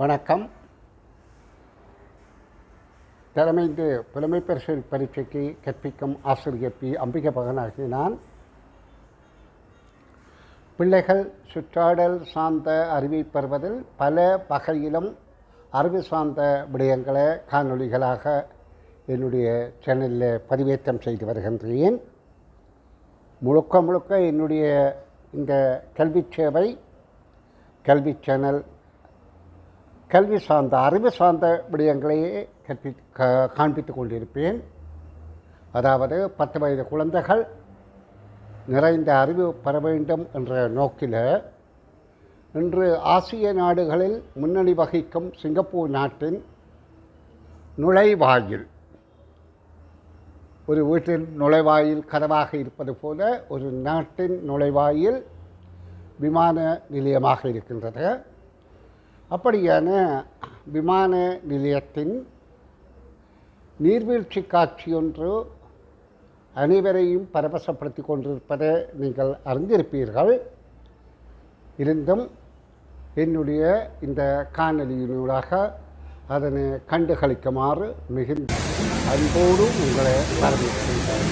வணக்கம். தலைமைந்து புலமை பரிசு பரீட்சைக்கு கற்பிக்கும் ஆசிரியர் பி. அம்பிகை பகனாகி நான். பிள்ளைகள் சுற்றாடல் சார்ந்த அறிவை பெறுவதில் பல வகையிலும் அறிவு சார்ந்த விடயங்களை காணொளிகளாக என்னுடைய சேனலில் பதிவேற்றம் செய்து வருகின்றேன். முழுக்க முழுக்க என்னுடைய இந்த கல்வி சேவை கல்வி சேனல் கல்வி சார்ந்த அறிவு சார்ந்த விடயங்களையே கற்பி காண்பித்து கொண்டிருப்பேன். அதாவது பத்து வயது குழந்தைகள் நிறைந்த அறிவு பெற வேண்டும் என்ற நோக்கில் இன்று ஆசிய நாடுகளில் முன்னணி வகிக்கும் சிங்கப்பூர் நாட்டின் நுழைவாயில் ஒரு வீட்டின் நுழைவாயில் கதவாக இருப்பது போல ஒரு நாட்டின் நுழைவாயில் விமான நிலையமாக இருக்கின்றது. அப்படியான விமான நிலையத்தின் நீர்வீழ்ச்சி காட்சி ஒன்று அனைவரையும் பரவசப்படுத்தி கொண்டிருப்பதை நீங்கள் அறிந்திருப்பீர்கள். இருந்தும் என்னுடைய இந்த காணொலியினூடாக அதனை கண்டுகளிக்குமாறு மிகுந்த அன்போடு உங்களை வரவேற்கின்றேன்.